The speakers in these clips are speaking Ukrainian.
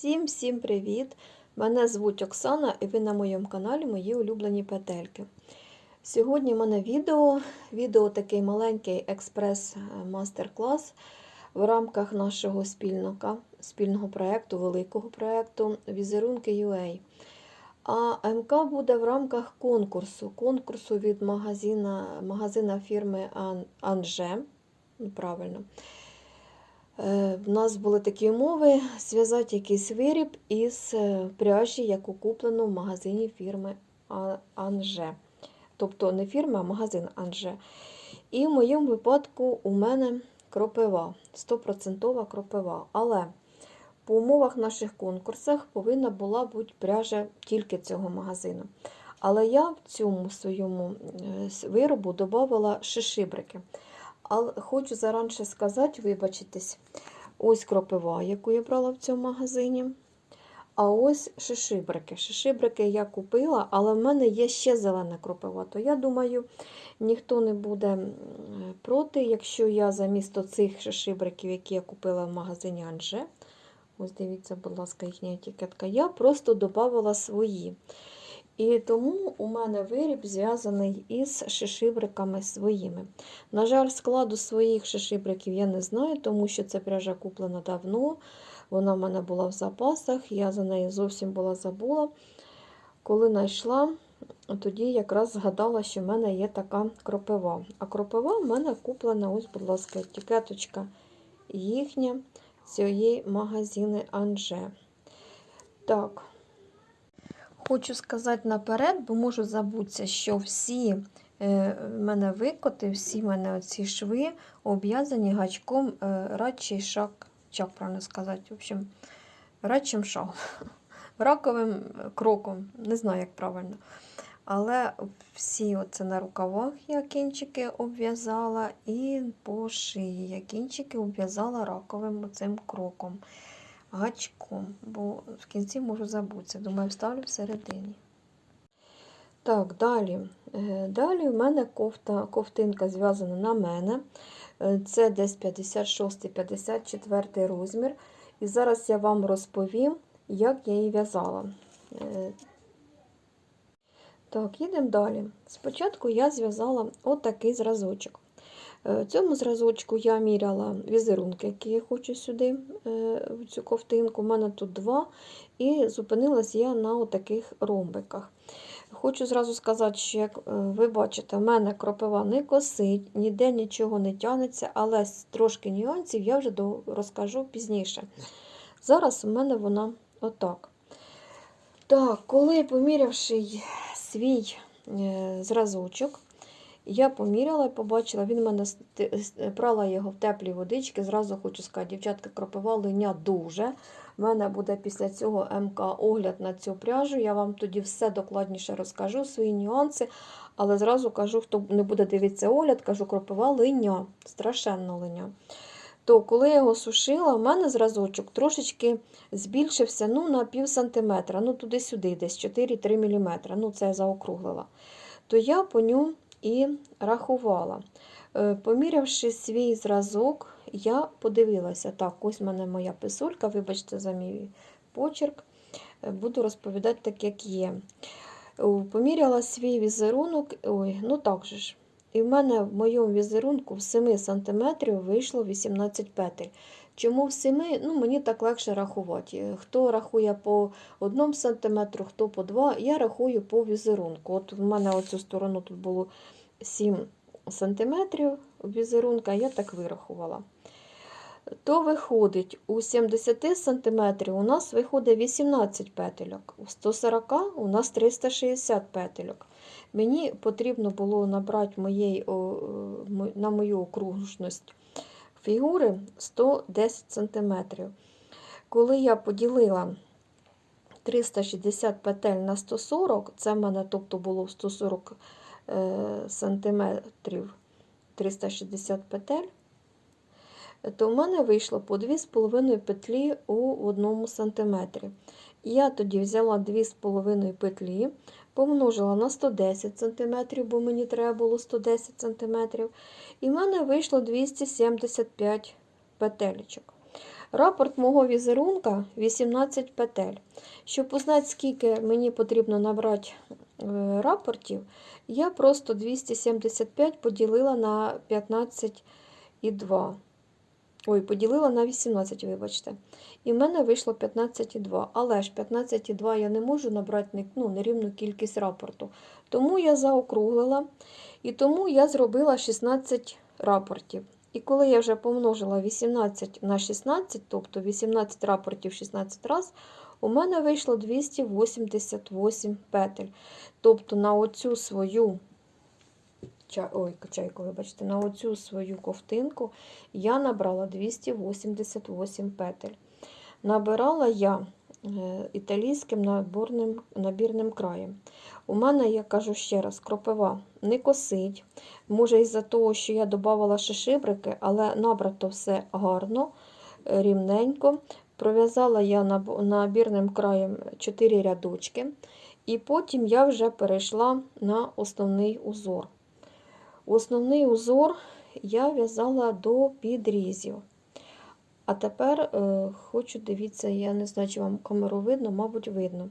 Всім-всім привіт! Мене звуть Оксана і ви на моєму каналі Мої улюблені петельки. Сьогодні в мене відео, відео такий маленький експрес-мастер-клас в рамках нашого спільного, спільного проєкту, великого проєкту Візерунки UA. А МК буде в рамках конкурсу. Конкурсу від магазина, магазина фірми Ан- Анже. Ну, правильно. Е, В нас були такі умови зв'язати якийсь виріб із е, пряжі, яку куплено в магазині фірми Анже. Тобто не фірма, а магазин Анже. І в моєму випадку у мене кропива, 100% кропива. Але по умовах наших конкурсах повинна була бути пряжа тільки цього магазину. Але я в цьому своєму е, виробу додавала шишибрики. Але хочу заранше сказати, вибачитись, ось кропива, яку я брала в цьому магазині. А ось шишибрики. Шишибрики я купила, але в мене є ще зелена кропива. То я думаю, ніхто не буде проти, якщо я замісто цих шишибриків, які я купила в магазині Анже, ось дивіться, будь ласка, їхня етикетка, я просто додавала свої. І тому у мене виріб зв'язаний із шишибриками своїми. На жаль, складу своїх шишибриків я не знаю, тому що ця пряжа куплена давно. Вона в мене була в запасах, я за неї зовсім була забула. Коли знайшла, тоді якраз згадала, що в мене є така кропива. А кропива в мене куплена, ось, будь ласка, етикеточка їхня, цієї магазини Анже. Так, Хочу сказати наперед, бо можу забутися, що всі е, в мене викоти, всі в мене оці шви обв'язані гачком е, радчий шаг, як правильно сказати, в общем, радчим шагом, раковим кроком, не знаю, як правильно. Але всі оце на рукавах я кінчики обв'язала, і по шиї я кінчики обв'язала раковим оцим кроком гачком, бо в кінці можу забутися. Думаю, вставлю всередині. Так, далі. Е, Далі в мене кофта, ковтинка зв'язана на мене. Е, Це десь 56-54 розмір. І зараз я вам розповім, як я її в'язала. Е, Так, їдемо далі. Спочатку я зв'язала отакий зразочок. Е, цьому зразочку я міряла візерунки, які я хочу сюди, е, в цю ковтинку. У мене тут два. І зупинилась я на таких ромбиках. Хочу зразу сказати, що як е, ви бачите, в мене кропива не косить, ніде нічого не тягнеться, але трошки нюансів я вже розкажу пізніше. Зараз у мене вона отак. Так, коли помірявши свій зразочок, я поміряла і побачила, він мене ст- прала його в теплій водички. Зразу хочу сказати, дівчатка кропива линя дуже. У мене буде після цього МК огляд на цю пряжу. Я вам тоді все докладніше розкажу, свої нюанси. Але зразу кажу, хто не буде дивитися огляд, кажу, кропива линя, страшенно линя. То коли я його сушила, в мене зразочок трошечки збільшився ну, на пів сантиметра, ну туди-сюди, десь 4-3 мм. Ну, це я заокруглила. То я по ньому і рахувала. Е, Помірявши свій зразок, я подивилася, так, ось в мене моя писулька, вибачте за мій почерк, Е, буду розповідати так, як є. Поміряла свій візерунок, ой, ну так же ж. І в мене в моєму візерунку в 7 см вийшло 18 петель. Чому в 7? Ну, мені так легше рахувати. Хто рахує по 1 см, хто по 2 я рахую по візерунку. От в мене оцю сторону тут було 7 см візерунка, я так вирахувала. То виходить, у 70 см у нас виходить 18 петельок, у 140 у нас 360 петельок. Мені потрібно було набрати моєї, на мою окружність фігури 110 см. Коли я поділила 360 петель на 140, це в мене тобто було 140 е, сантиметрів 360 петель, то в мене вийшло по 2,5 петлі у 1 см. Я тоді взяла 2,5 петлі, помножила на 110 см, бо мені треба було 110 см, і в мене вийшло 275 петелечок. Рапорт мого візерунка 18 петель. Щоб узнати, скільки мені потрібно набрати е, рапортів, я просто 275 поділила на 15,2. Ой, поділила на 18, вибачте. І в мене вийшло 15,2. Але ж 15,2 я не можу набрати ну, нерівну кількість рапорту. Тому я заокруглила. І тому я зробила 16 рапортів. І коли я вже помножила 18 на 16, тобто 18 рапортів 16 раз, у мене вийшло 288 петель. Тобто на оцю свою ой, чайку, вибачте, на оцю свою ковтинку я набрала 288 петель. Набирала я е, італійським наборним, набірним краєм. У мене, я кажу ще раз, кропива не косить. Може, із-за того, що я додавала шишибрики, але набрато все гарно, рівненько. Пров'язала я набірним краєм 4 рядочки, і потім я вже перейшла на основний узор. Основний узор я в'язала до підрізів. А тепер е, хочу, дивіться, я не знаю, чи вам камеру видно, мабуть, видно.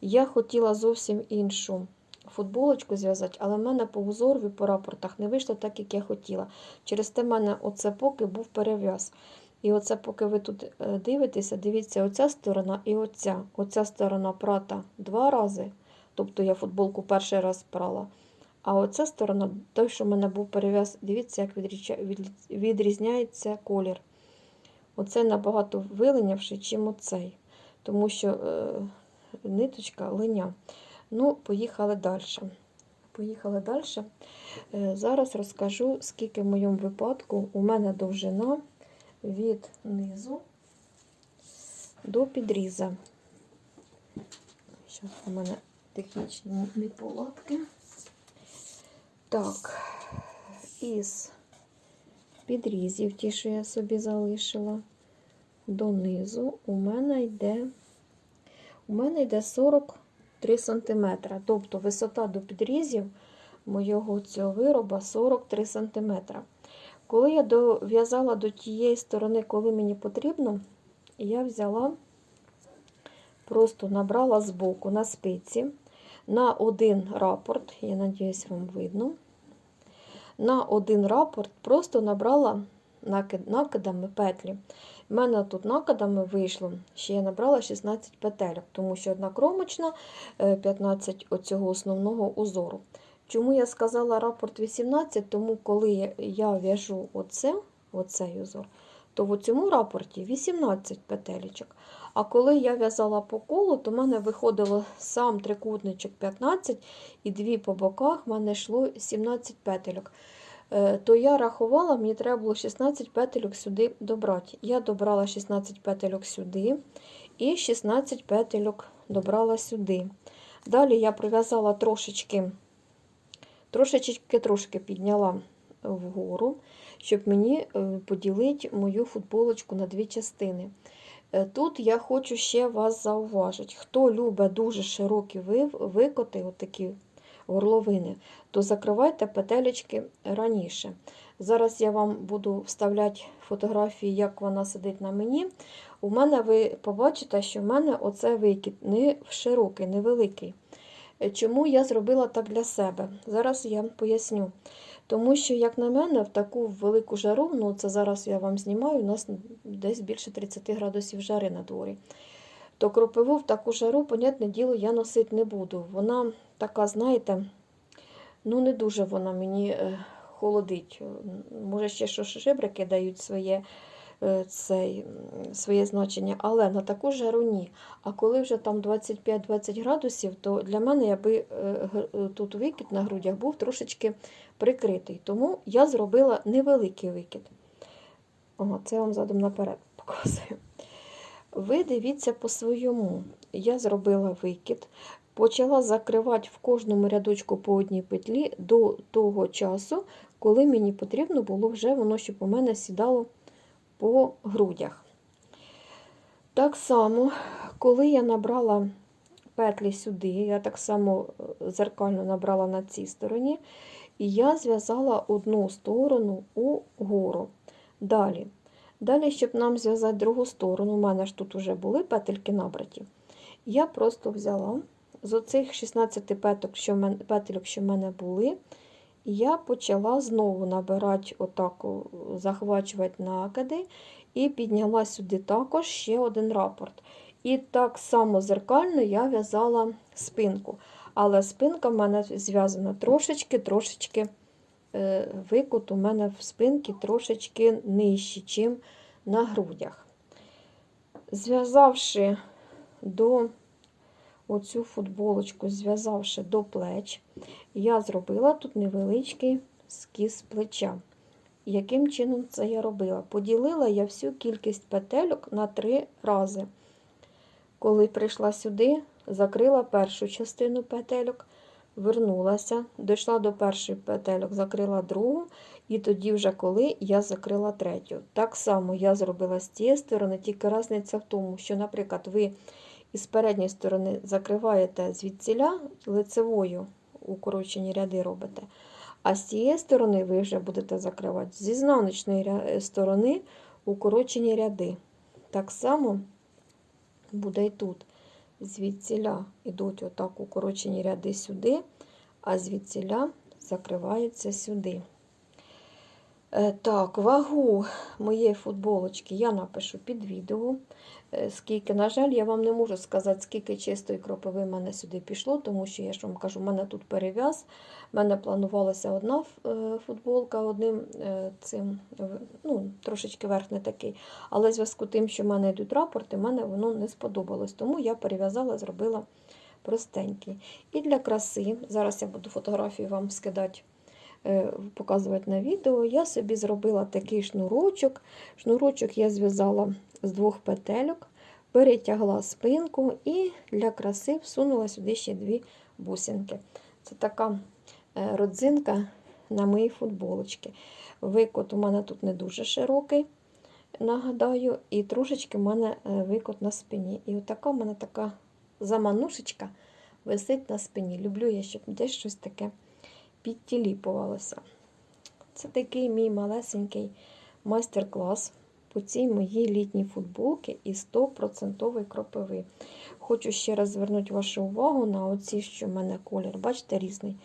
Я хотіла зовсім іншу футболочку зв'язати, але в мене по узору і по рапортах не вийшло так, як я хотіла. Через те в мене оце поки був перев'яз. І оце, поки ви тут е, дивитеся, дивіться, оця сторона і оця. Оця сторона прата два рази. Тобто я футболку перший раз прала. А оця сторона, той, що в мене був перев'яз, дивіться, як відрізняється колір. Оце набагато вилинявший, чим оцей. Тому що е, ниточка линя. Ну, поїхали далі. Поїхали далі. Е, зараз розкажу, скільки в моєму випадку у мене довжина від низу до підріза. Зараз у мене технічні неполадки. Так, із підрізів, ті, що я собі залишила, донизу у мене йде у мене йде 43 см. Тобто висота до підрізів моєго цього вироба 43 см. Коли я дов'язала до тієї сторони, коли мені потрібно, я взяла, просто набрала з боку на спиці на один рапорт, я надіюсь, вам видно. На один рапорт просто набрала накид, накидами петлі. У мене тут накидами вийшло, ще я набрала 16 петель, тому що одна кромочна, е, 15 оцього основного узору. Чому я сказала рапорт 18? Тому коли я в'яжу оце, оцей узор, то в цьому рапорті 18 петелечок. А коли я в'язала по колу, то в мене виходило сам трикутничок 15 і дві по боках в мене йшло 17 петельок. Е, То я рахувала, мені треба було 16 петельок сюди добрати. Я добрала 16 петельок сюди і 16 петельок добрала сюди. Далі я пров'язала трошечки, трошечки трошки підняла вгору, щоб мені е, поділити мою футболочку на дві частини. Е, Тут я хочу ще вас зауважити. Хто любить дуже широкі викоти, отакі горловини, то закривайте петелечки раніше. Зараз я вам буду вставляти фотографії, як вона сидить на мені. У мене ви побачите, що в мене оце викид не широкий, невеликий. Е, Чому я зробила так для себе? Зараз я поясню. Тому що, як на мене, в таку велику жару, ну це зараз я вам знімаю, у нас десь більше 30 градусів жари на дворі. То кропиву в таку жару, понятне діло, я носити не буду. Вона така, знаєте, ну не дуже вона мені е, холодить. Може, ще що шибрики дають своє, цей, своє значення, але на таку жару ні. А коли вже там 25-20 градусів, то для мене якби е, е, тут викид на грудях був трошечки прикритий. Тому я зробила невеликий викид. Ага, це вам задом наперед показую. Ви дивіться по своєму. Я зробила викид, почала закривати в кожному рядочку по одній петлі до того часу, коли мені потрібно було вже воно, щоб у мене сідало по грудях. Так само, коли я набрала петлі сюди, я так само е, зеркально набрала на цій стороні, і я зв'язала одну сторону угору. Далі Далі, щоб нам зв'язати другу сторону, у мене ж тут вже були петельки набраті. Я просто взяла з оцих 16 петок, що в мене, що в мене були, я почала знову набирати, отак, захвачувати накиди, і підняла сюди також ще один рапорт. І так само зеркально я в'язала спинку. Але спинка в мене зв'язана трошечки, трошечки е, викут у мене в спинці трошечки нижче, чим на грудях. Зв'язавши до оцю футболочку, зв'язавши до плеч, я зробила тут невеличкий скіз плеча. Яким чином це я робила? Поділила я всю кількість петельок на три рази. Коли прийшла сюди, закрила першу частину петельок, вернулася, дійшла до першої петельок, закрила другу, і тоді, вже коли я закрила третю. Так само я зробила з цієї сторони, тільки різниця в тому, що, наприклад, ви із передньої сторони закриваєте звідсіля лицевою укорочені ряди робите. А з цієї сторони ви вже будете закривати зі знаночної сторони укорочені ряди. Так само буде і тут. Звідсіля йдуть отак укорочені ряди сюди, а звідсіля закривається сюди. Е, Так, вагу моєї футболочки я напишу під відео. Е, Скільки, на жаль, я вам не можу сказати, скільки чистої кропиви в мене сюди пішло, тому що я ж вам кажу, в мене тут перев'яз. В мене планувалася одна е, футболка одним цим, ну, трошечки верх такий. Але в зв'язку з тим, що в мене йдуть рапорти, мене воно не сподобалось. Тому я перев'язала, зробила простенький. І для краси, зараз я буду фотографію вам скидати показувати на відео, я собі зробила такий шнурочок. Шнурочок я зв'язала з двох петельок, перетягла спинку і для краси всунула сюди ще дві бусинки. Це така е, родзинка на моїй футболочці. Викот у мене тут не дуже широкий, нагадаю, і трошечки в мене е, викот на спині. І отака в мене така заманушечка висить на спині. Люблю я, щоб десь щось таке підтіліпувалося. Це такий мій малесенький майстер-клас по цій моїй літній футболці і 100% кропиви. Хочу ще раз звернути вашу увагу на оці, що в мене колір, бачите, різний.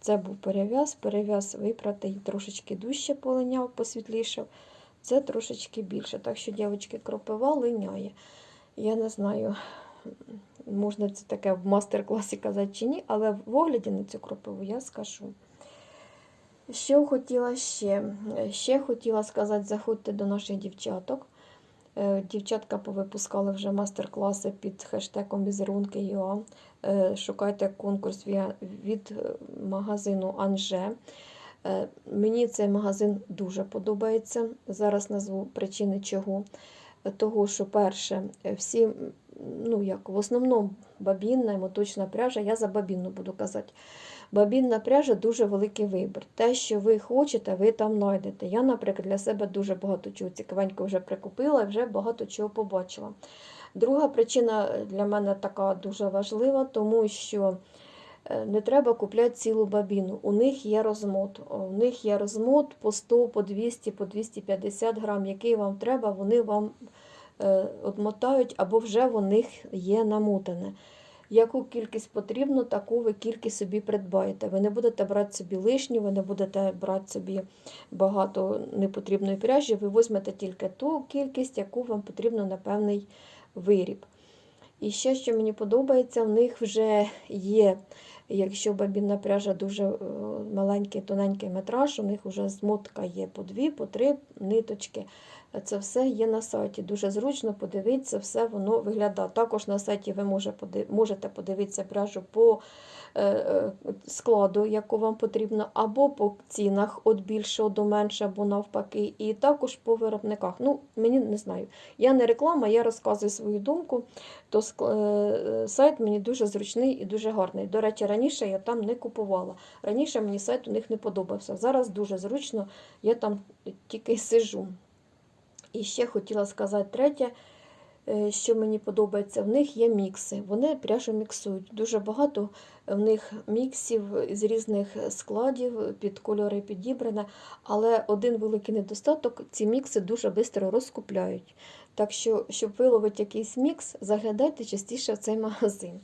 Це був перев'яз, перев'яз випратий трошечки дужче полиняв, посвітлішав. Це трошечки більше. Так що, дівчатки, кропива линяє. Я не знаю, можна це таке в мастер-класі казати чи ні, але в огляді на цю кропиву я скажу. Що хотіла ще? Ще хотіла сказати, заходьте до наших дівчаток. Е, Дівчатка повипускали вже мастер-класи під хештегом візерунки.ua. Е, Шукайте конкурс від е, магазину Анже. Мені цей магазин дуже подобається. Зараз назву причини чого. Того, що перше, всі, ну як в основному бабінна і моточна пряжа, я за бабінну буду казати. Бабінна пряжа дуже великий вибір. Те, що ви хочете, ви там знайдете. Я, наприклад, для себе дуже багато чого цікавенько вже прикупила і вже багато чого побачила. Друга причина для мене така дуже важлива, тому що е, не треба купляти цілу бабіну. У них є розмот. У них є розмот по 100, по 200, по 250 грам, який вам треба, вони вам отмотають або вже в них є намотане. Яку кількість потрібно, таку ви кількість собі придбаєте. Ви не будете брати собі лишню, ви не будете брати собі багато непотрібної пряжі, ви візьмете тільки ту кількість, яку вам потрібно на певний виріб. І ще, що мені подобається, в них вже є, якщо бабінна пряжа дуже е, маленький, тоненький метраж, у них вже змотка є по дві, по три ниточки. Це все є на сайті. Дуже зручно подивитися, все воно виглядає. Також на сайті ви можете подивитися пряжу по е, е, складу, яку вам потрібно, або по цінах від більшого до менше, або навпаки, і також по виробниках. Ну, мені не знаю. Я не реклама, я розказую свою думку, то е, сайт мені дуже зручний і дуже гарний. До речі, раніше я там не купувала. Раніше мені сайт у них не подобався. Зараз дуже зручно, я там тільки сижу. І ще хотіла сказати третє, Е, Що мені подобається, в них є мікси. Вони пряжу міксують. Дуже багато в них міксів з різних складів, під кольори підібране. Але один великий недостаток ці мікси дуже швидко розкупляють. Так що, щоб виловити якийсь мікс, заглядайте частіше в цей магазин.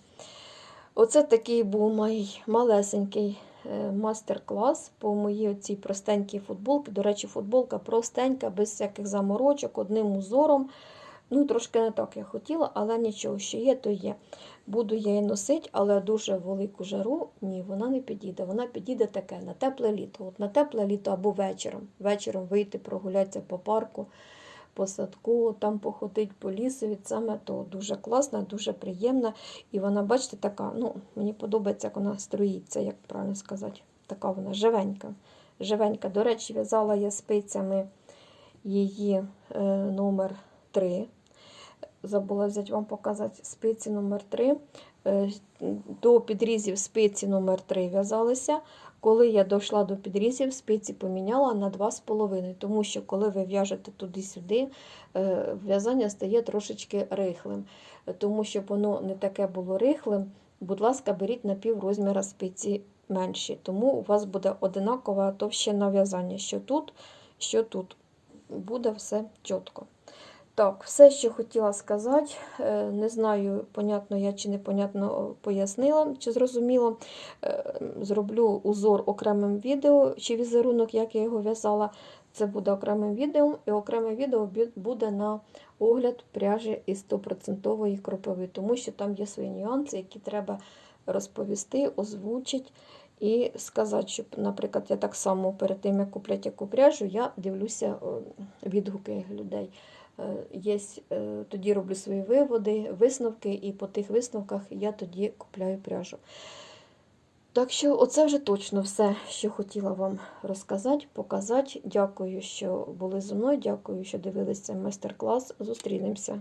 Оце такий був мій малесенький мастер-клас по моїй цій простенькій футболці. До речі, футболка простенька, без всяких заморочок, одним узором. Ну, трошки не так я хотіла, але нічого, що є, то є. Буду я її носити, але дуже велику жару ні, вона не підійде. Вона підійде таке на тепле літо. От на тепле літо або вечором. Вечором вийти прогулятися по парку, по садку, там походити по лісу. Саме то дуже класна, дуже приємна. І вона, бачите, така, ну, мені подобається, як вона строїться, як правильно сказати. Така вона живенька. Живенька. До речі, в'язала я спицями її е, номер 3 забула взяти вам показати спиці номер 3 Е, До підрізів спиці номер 3 в'язалися. Коли я дійшла до підрізів, спиці поміняла на 2,5, тому що коли ви в'яжете туди-сюди, е, в'язання стає трошечки рихлим. Тому щоб воно не таке було рихлим, будь ласка, беріть на пів розміра спиці менші. Тому у вас буде одинакова товщина в'язання, що тут, що тут. Буде все чітко. Так, все, що хотіла сказати, Е, не знаю, понятно я чи непонятно пояснила, чи зрозуміло. Е, Зроблю узор окремим відео, чи візерунок, як я його в'язала. Це буде окремим відео, і окреме відео буде на огляд пряжі із 100% кропиви, тому що там є свої нюанси, які треба розповісти, озвучити і сказати, щоб, наприклад, я так само перед тим, як купляти яку пряжу, я дивлюся відгуки людей. Е, Є, е, тоді роблю свої виводи, висновки, і по тих висновках я тоді купляю пряжу. Так що, оце вже точно все, що хотіла вам розказати, показати. Дякую, що були зі мною. Дякую, що дивилися цей майстер-клас. Зустрінемося.